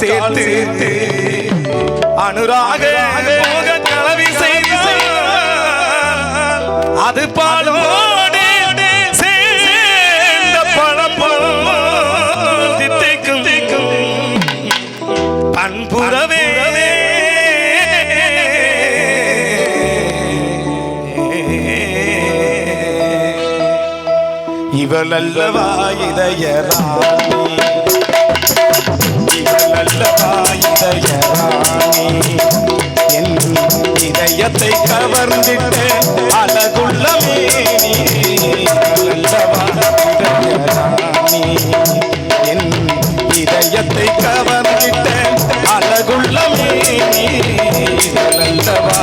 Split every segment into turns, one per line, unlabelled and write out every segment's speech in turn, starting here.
சேர்த்து அனுராக மோக கலவி செய்தார் அது பாலோடு சேர்ந்த பழப்பழம் தித்திக்கும் அன்புறவே இவள் அல்லவா இதயராணி இவள் அல்லவா இதயராணி என் இதயத்தை கவர்ந்திட்டு அழகுள்ள மேனி. இவள் அல்லவா இதயராணி என் இதயத்தை கவர்ந்திட்டு அழகுள்ள மேனி இவள் அல்லவா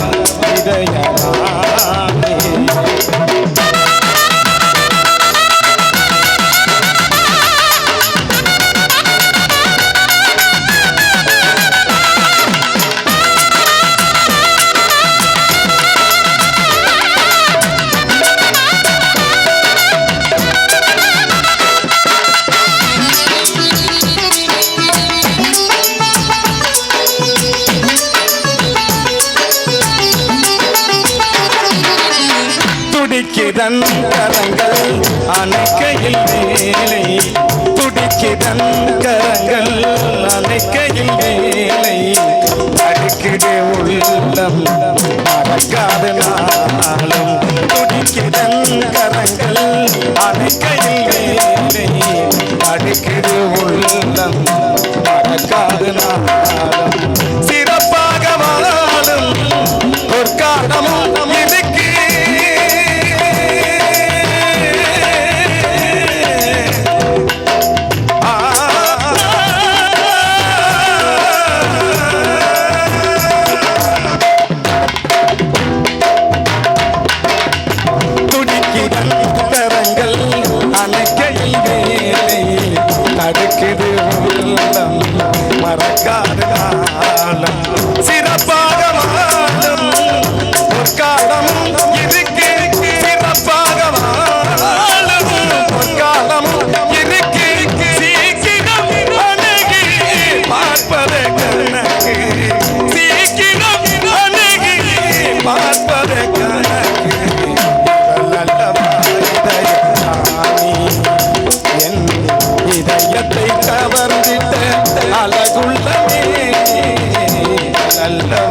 அல்லவா துடிக்கிதன் கரங்கள் அணைக்கையில் வேலை. துடிக்கிதன் கரங்கள் அணைக்கையில் வேலை. அடுக்கிடு உள்ளம் மறக்காத நாளும். துடிக்கிதன் கரங்கள் அணைக்கையில் வேலை. அடுக்கிடு உள்ளம் அழகுள்ள மேனி நல்லவா இதயராணி